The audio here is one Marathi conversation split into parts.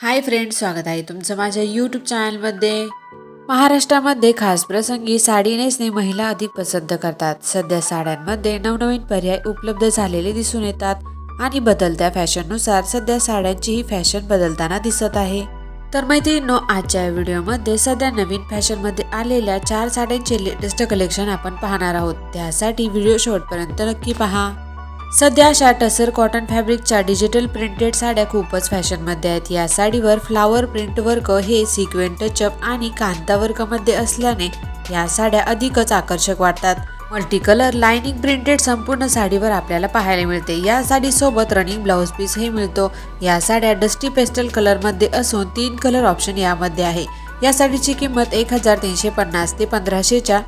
हाय फ्रेंड स्वागत आहे तुमचं माझ्या यूट्यूब चॅनलमध्ये महाराष्ट्रामध्ये खास प्रसंगी साडी नेसणे महिला अधिक पसंत करतात. सध्या साड्यांमध्ये नवनवीन पर्याय उपलब्ध झालेले दिसून येतात आणि बदलत्या फॅशननुसार सध्या साड्यांचीही फॅशन बदलताना दिसत आहे. तर मैत्रिणींनो आजच्या व्हिडिओमध्ये सध्या नवीन फॅशनमध्ये आलेल्या चार साड्यांचे लेटेस्ट कलेक्शन आपण पाहणार आहोत. त्यासाठी व्हिडिओ शेवटपर्यंत नक्की पहा. सध्या अशा टसर कॉटन फॅब्रिकच्या डिजिटल प्रिंटेड साड्या खूपच फॅशनमध्ये आहेत. या साडीवर फ्लावर प्रिंट वर्क हे सिक्वेंट टचअप आणि कांता वर्कमध्ये असल्याने या साड्या अधिकच आकर्षक वाटतात. मल्टी कलर लाइनिंग प्रिंटेड संपूर्ण साडीवर आपल्याला पाहायला मिळते. या साडीसोबत रनिंग ब्लाऊज पीस हे मिळतो. या साड्या डस्टी पेस्टल कलरमध्ये असून तीन कलर ऑप्शन यामध्ये आहे. या साडीची किंमत एक हजार तीनशे पन्नास ते पंधराशेच्या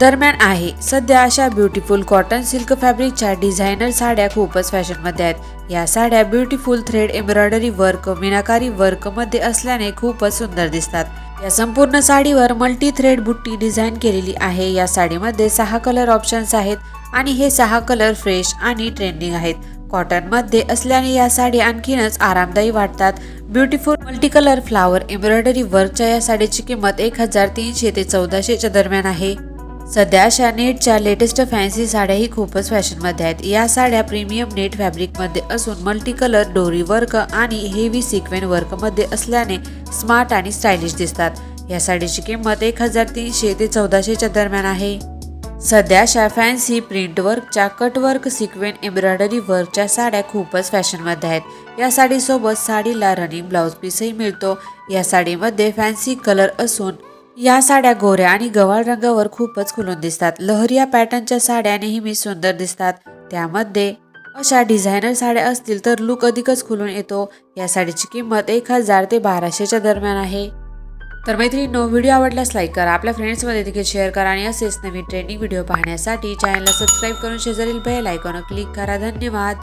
दरम्यान आहे. सध्या अशा ब्युटिफुल कॉटन सिल्क फॅब्रिकच्या डिझायनर साड्या खूपच फॅशनमध्ये आहेत. या साड्या beautiful thread embroidery work meenakari वर्कमध्ये असल्याने खूपच सुंदर दिसतात. या संपूर्ण साडीवर मल्टी थ्रेड बुट्टी डिझाईन केलेली आहे. या साडीमध्ये सहा कलर ऑप्शन्स आहेत आणि हे सहा कलर फ्रेश आणि ट्रेंडिंग आहेत. कॉटनमध्ये असल्याने या साडी आणखीनच आरामदायी वाटतात. Beautiful multi colour flower embroidery वर्कच्या या साडीची किंमत एक हजार तीनशे ते चौदाशेच्या दरम्यान आहे. सध्या नेटच्या लेटेस्ट फॅन्सी साड्याही खूपच फॅशनमध्ये आहेत. या साड्या प्रीमियम नेट फॅब्रिकमध्ये असून मल्टी कलर डोरी वर्क आणि हेवी सिक्वेन वर्कमध्ये असल्याने स्मार्ट आणि स्टायलिश दिसतात. या साडीची किंमत एक हजार तीनशे ते चौदाशेच्या दरम्यान आहे. सध्याशा फॅन्सी प्रिंट वर्कच्या कटवर्क सिक्वेन एम्ब्रॉयडरी वर्कच्या साड्या खूपच फॅशनमध्ये आहेत. या साडीसोबत साडीला रनिंग ब्लाऊज पीसही मिळतो. या साडीमध्ये फॅन्सी कलर असून या साड्या गोऱ्या आणि गव्हाळ रंगावर खूपच खुलून दिसतात. लहरिया पॅटर्नच्या साड्या नेहमी सुंदर दिसतात. त्यामध्ये अशा डिझायनर साड्या असतील तर लुक अधिकच खुलून येतो. या साडीची किंमत एक हजार ते बाराशेच्या दरम्यान आहे. तर मैत्रिणींनो व्हिडिओ आवडल्यास लाईक करा आपल्या फ्रेंड्समध्ये देखील शेअर करा आणि असेच नवीन ट्रेंडिंग व्हिडिओ पाहण्यासाठी चॅनलला सबस्क्राईब करून शेजारील बेल आयकॉन क्लिक करा. धन्यवाद.